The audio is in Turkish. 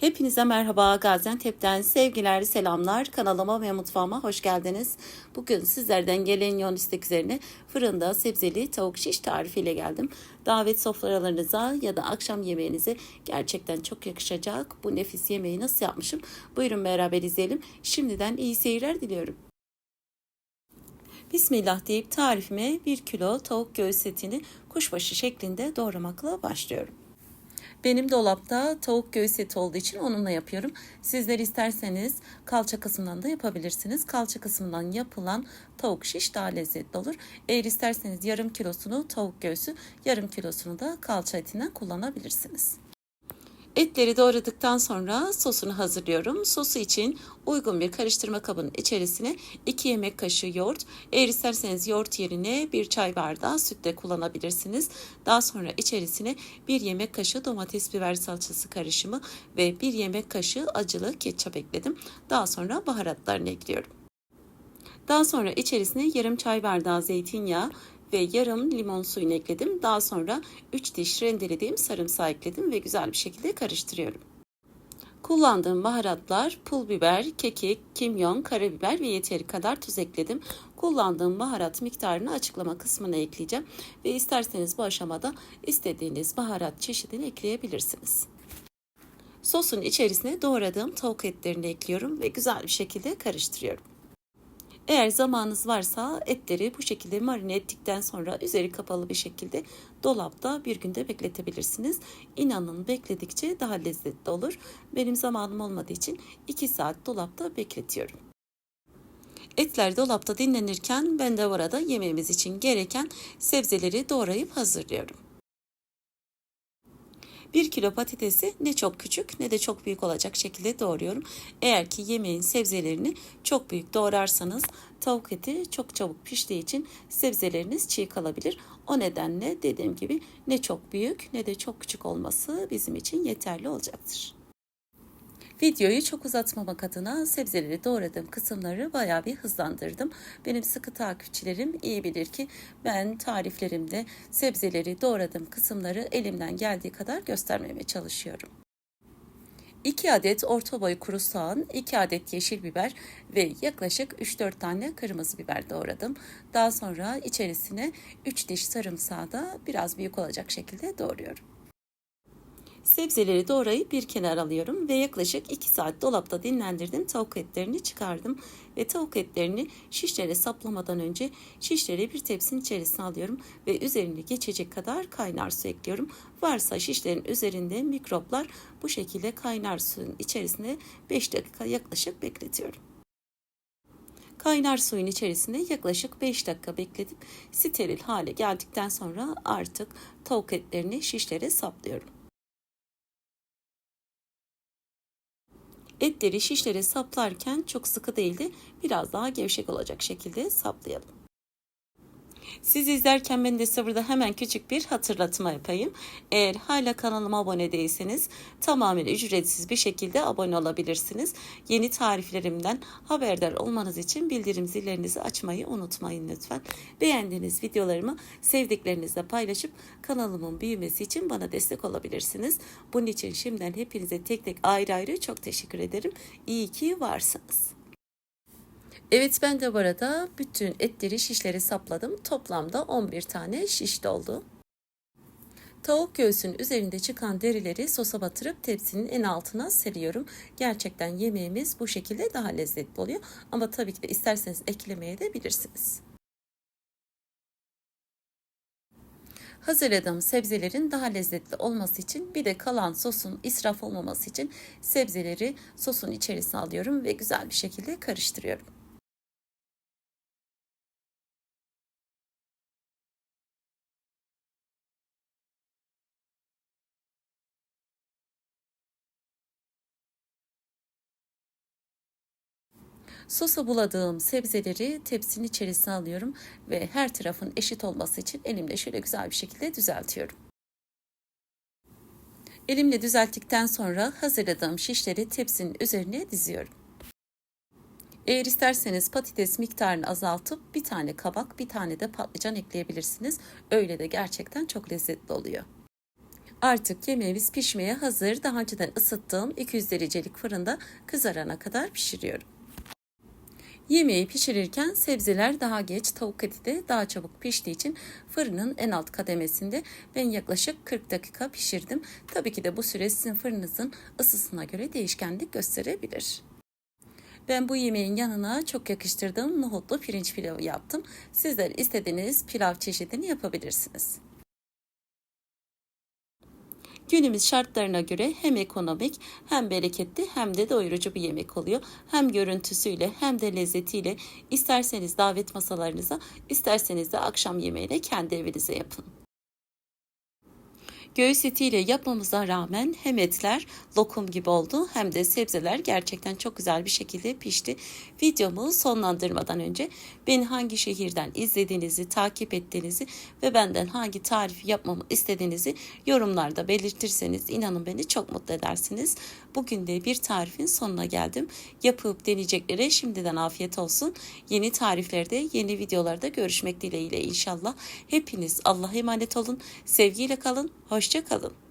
Hepinize merhaba Gaziantep'ten sevgiler, selamlar. Kanalıma ve mutfağıma hoş geldiniz. Bugün sizlerden gelen yoğun istek üzerine fırında sebzeli tavuk şiş tarifiyle geldim. Davet sofralarınıza ya da akşam yemeğinize gerçekten çok yakışacak bu nefis yemeği nasıl yapmışım? Buyurun beraber izleyelim. Şimdiden iyi seyirler diliyorum. Bismillah deyip tarifime 1 kilo tavuk göğüs etini kuşbaşı şeklinde doğramakla başlıyorum. Benim dolapta tavuk göğüs eti olduğu için onunla yapıyorum. Sizler isterseniz kalça kısmından da yapabilirsiniz. Kalça kısmından yapılan tavuk şiş daha lezzetli olur. Eğer isterseniz yarım kilosunu tavuk göğsü, yarım kilosunu da kalça etinden kullanabilirsiniz. Etleri doğradıktan sonra sosunu hazırlıyorum. Sosu için uygun bir karıştırma kabının içerisine 2 yemek kaşığı yoğurt, eğer isterseniz yoğurt yerine bir çay bardağı süt de kullanabilirsiniz. Daha sonra içerisine 1 yemek kaşığı domates biber salçası karışımı ve 1 yemek kaşığı acılı ketçap ekledim. Daha sonra baharatlarını ekliyorum. Daha sonra içerisine yarım çay bardağı zeytinyağı, ve yarım limon suyunu ekledim. Daha sonra 3 diş rendelediğim sarımsağı ekledim ve güzel bir şekilde karıştırıyorum. Kullandığım baharatlar pul biber, kekik, kimyon, karabiber ve yeteri kadar tuz ekledim. Kullandığım baharat miktarını açıklama kısmına ekleyeceğim ve isterseniz bu aşamada istediğiniz baharat çeşidini ekleyebilirsiniz. Sosun içerisine doğradığım tavuk etlerini ekliyorum ve güzel bir şekilde karıştırıyorum. Eğer zamanınız varsa etleri bu şekilde marine ettikten sonra üzeri kapalı bir şekilde dolapta bir günde bekletebilirsiniz. İnanın bekledikçe daha lezzetli olur. Benim zamanım olmadığı için 2 saat dolapta bekletiyorum. Etler dolapta dinlenirken ben de orada yemeğimiz için gereken sebzeleri doğrayıp hazırlıyorum. 1 kilo patatesi ne çok küçük ne de çok büyük olacak şekilde doğruyorum. Eğer ki yemeğin sebzelerini çok büyük doğrarsanız tavuk eti çok çabuk piştiği için sebzeleriniz çiğ kalabilir. O nedenle dediğim gibi ne çok büyük ne de çok küçük olması bizim için yeterli olacaktır. Videoyu çok uzatmamak adına sebzeleri doğradığım kısımları bayağı bir hızlandırdım. Benim sıkı takipçilerim iyi bilir ki ben tariflerimde sebzeleri doğradığım kısımları elimden geldiği kadar göstermeye çalışıyorum. 2 adet orta boy kuru soğan, 2 adet yeşil biber ve yaklaşık 3-4 tane kırmızı biber doğradım. Daha sonra içerisine 3 diş sarımsağı da biraz büyük olacak şekilde doğruyorum. Sebzeleri doğrayıp bir kenar alıyorum ve yaklaşık 2 saat dolapta dinlendirdim. Tavuk etlerini çıkardım ve tavuk etlerini şişlere saplamadan önce şişleri bir tepsinin içerisine alıyorum ve üzerine geçecek kadar kaynar su ekliyorum. Varsa şişlerin üzerinde mikroplar bu şekilde kaynar suyun içerisine 5 dakika yaklaşık bekletiyorum. Kaynar suyun içerisinde yaklaşık 5 dakika bekletip steril hale geldikten sonra artık tavuk etlerini şişlere saplıyorum. Etleri şişlere saplarken çok sıkı değildi, biraz daha gevşek olacak şekilde saplayalım. Siz izlerken ben de sabırda hemen küçük bir hatırlatma yapayım. Eğer hala kanalıma abone değilseniz tamamen ücretsiz bir şekilde abone olabilirsiniz. Yeni tariflerimden haberdar olmanız için bildirim zillerinizi açmayı unutmayın lütfen. Beğendiğiniz videolarımı sevdiklerinizle paylaşıp kanalımın büyümesi için bana destek olabilirsiniz. Bunun için şimdiden hepinize tek tek ayrı ayrı çok teşekkür ederim. İyi ki varsınız. Evet ben de bu arada bütün etleri şişlere sapladım. Toplamda 11 tane şiş doldu. Tavuk göğsünün üzerinde çıkan derileri sosa batırıp tepsinin en altına seriyorum. Gerçekten yemeğimiz bu şekilde daha lezzetli oluyor. Ama tabii ki de isterseniz eklemeye de bilirsiniz. Hazırladığım sebzelerin daha lezzetli olması için bir de kalan sosun israf olmaması için sebzeleri sosun içerisine alıyorum ve güzel bir şekilde karıştırıyorum. Sosa buladığım sebzeleri tepsinin içerisine alıyorum ve her tarafın eşit olması için elimle şöyle güzel bir şekilde düzeltiyorum. Elimle düzelttikten sonra hazırladığım şişleri tepsinin üzerine diziyorum. Eğer isterseniz patates miktarını azaltıp bir tane kabak, bir tane de patlıcan ekleyebilirsiniz. Öyle de gerçekten çok lezzetli oluyor. Artık yemeğimiz pişmeye hazır. Daha önceden ısıttığım 200 derecelik fırında kızarana kadar pişiriyorum. Yemeği pişirirken sebzeler daha geç, tavuk eti de daha çabuk piştiği için fırının en alt kademesinde ben yaklaşık 40 dakika pişirdim. Tabii ki de bu süre sizin fırınınızın ısısına göre değişkenlik gösterebilir. Ben bu yemeğin yanına çok yakıştırdığım nohutlu pirinç pilavı yaptım. Sizler istediğiniz pilav çeşidini yapabilirsiniz. Günümüz şartlarına göre hem ekonomik hem bereketli hem de doyurucu bir yemek oluyor. Hem görüntüsüyle hem de lezzetiyle isterseniz davet masalarınıza isterseniz de akşam yemeğiyle kendi evinize yapın. Göğüs etiyle yapmamıza rağmen hem etler lokum gibi oldu hem de sebzeler gerçekten çok güzel bir şekilde pişti. Videomu sonlandırmadan önce beni hangi şehirden izlediğinizi, takip ettiğinizi ve benden hangi tarifi yapmamı istediğinizi yorumlarda belirtirseniz inanın beni çok mutlu edersiniz. Bugün de bir tarifin sonuna geldim. Yapıp deneyeceklere şimdiden afiyet olsun. Yeni tariflerde, yeni videolarda görüşmek dileğiyle inşallah. Hepiniz Allah'a emanet olun. Sevgiyle kalın. Hoşça kalın.